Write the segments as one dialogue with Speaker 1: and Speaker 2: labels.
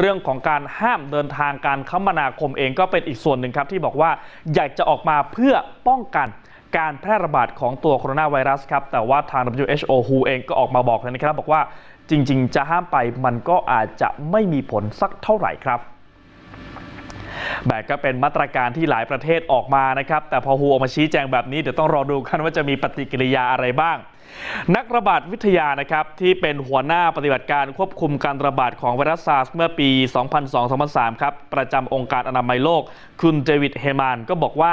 Speaker 1: เรื่องของการห้ามเดินทางการคมนาคมเองก็เป็นอีกส่วนหนึ่งครับที่บอกว่าอยากจะออกมาเพื่อป้องกันการแพร่ระบาดของตัวโคโรนาไวรัสครับแต่ว่าทาง WHO WHO เองก็ออกมาบอกเลยนะครับ บอกว่าจริง ๆ จะห้ามไปมันก็อาจจะไม่มีผลสักเท่าไหร่ครับแบบก็เป็นมาตรการที่หลายประเทศออกมานะครับ แต่พอฮูออกมาชี้แจงแบบนี้เดี๋ยวต้องรอดูกันว่าจะมีปฏิกิริยาอะไรบ้าง นักระบาดวิทยานะครับที่เป็นหัวหน้าปฏิบัติการควบคุมการระบาดของไวรัสซาร์สเมื่อปี 2002-2003 ครับ ประจำองค์การอนามัยโลก คุณเจวิดเฮมานก็บอกว่า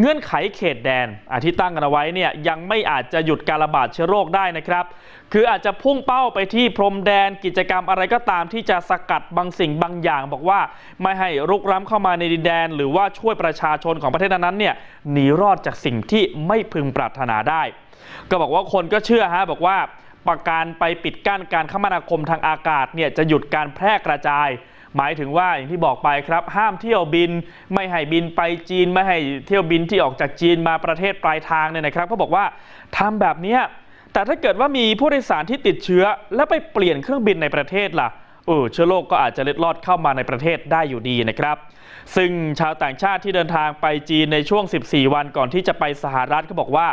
Speaker 1: เงื่อนไขเขตแดนอาที่ตั้งกันเอาไว้เนี่ยยังไม่อาจจะหยุดการระบาดเชื้อโรคได้นะครับ คืออาจจะพุ่งเป้าไปที่พรมแดนกิจกรรมอะไรก็ตามที่จะสกัดบางสิ่งบางอย่าง บอกว่าไม่ให้รุกร้ำเข้ามาในดินแดน หรือว่าช่วยประชาชนของประเทศนั้นเนี่ยหนีรอดจากสิ่งที่ไม่พึงปรารถนาได้ ก็บอกว่าคนก็เชื่อฮะบอกว่าประการไปปิดกั้นการคมนาคมทางอากาศเนี่ยจะหยุดการแพร่กระจาย หมายถึงว่าอย่างที่บอกไปครับ ห้ามเที่ยวบิน ไม่ให้บินไปจีน ไม่ให้เที่ยวบินที่ออกจากจีนมาประเทศปลายทางเนี่ยนะครับเขาบอกว่าทำแบบนี้แต่ถ้าเกิดว่ามีผู้โดยสารที่ติดเชื้อ แล้วไปเปลี่ยนเครื่องบินในประเทศล่ะเออเชื้อโรคก็อาจจะเล็ดลอดเข้ามาในประเทศได้อยู่ดีนะครับ ซึ่งชาวต่างชาติที่เดินทางไปจีนในช่วง 14 วันก่อนที่จะไปสหรัฐเขาบอกว่า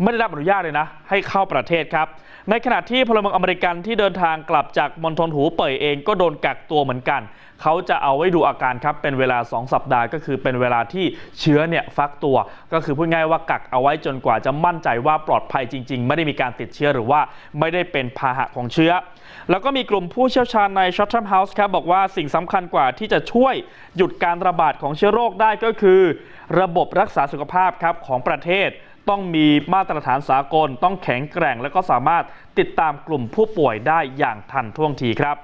Speaker 1: ไม่ได้รับอนุญาตเลยนะ ให้เข้าประเทศครับ ในขณะที่พลเมืองอเมริกันที่เดินทางกลับจากมณฑลหูเป่ยเองก็โดนกักตัวเหมือนกัน เขาจะเอาไว้ดูอาการครับ เป็นเวลา 2 สัปดาห์ก็คือเป็นเวลาที่เชื้อเนี่ยฟักตัว ก็คือพูดง่ายว่ากักเอาไว้จนกว่าจะมั่นใจว่าปลอดภัยจริง ๆ ไม่ได้มีการติดเชื้อหรือว่าไม่ได้เป็นพาหะของเชื้อ แล้วก็มีกลุ่มผู้เชี่ยวชาญใน Chatham House ครับบอกว่าสิ่งสำคัญกว่าที่จะช่วยหยุดการระบาดของเชื้อโรคได้ก็คือ ระบบรักษาสุขภาพครับของประเทศ ต้องมีมาตรฐานสากล ต้องแข็งแกร่ง และก็สามารถติดตามกลุ่มผู้ป่วยได้อย่างทันท่วงทีครับ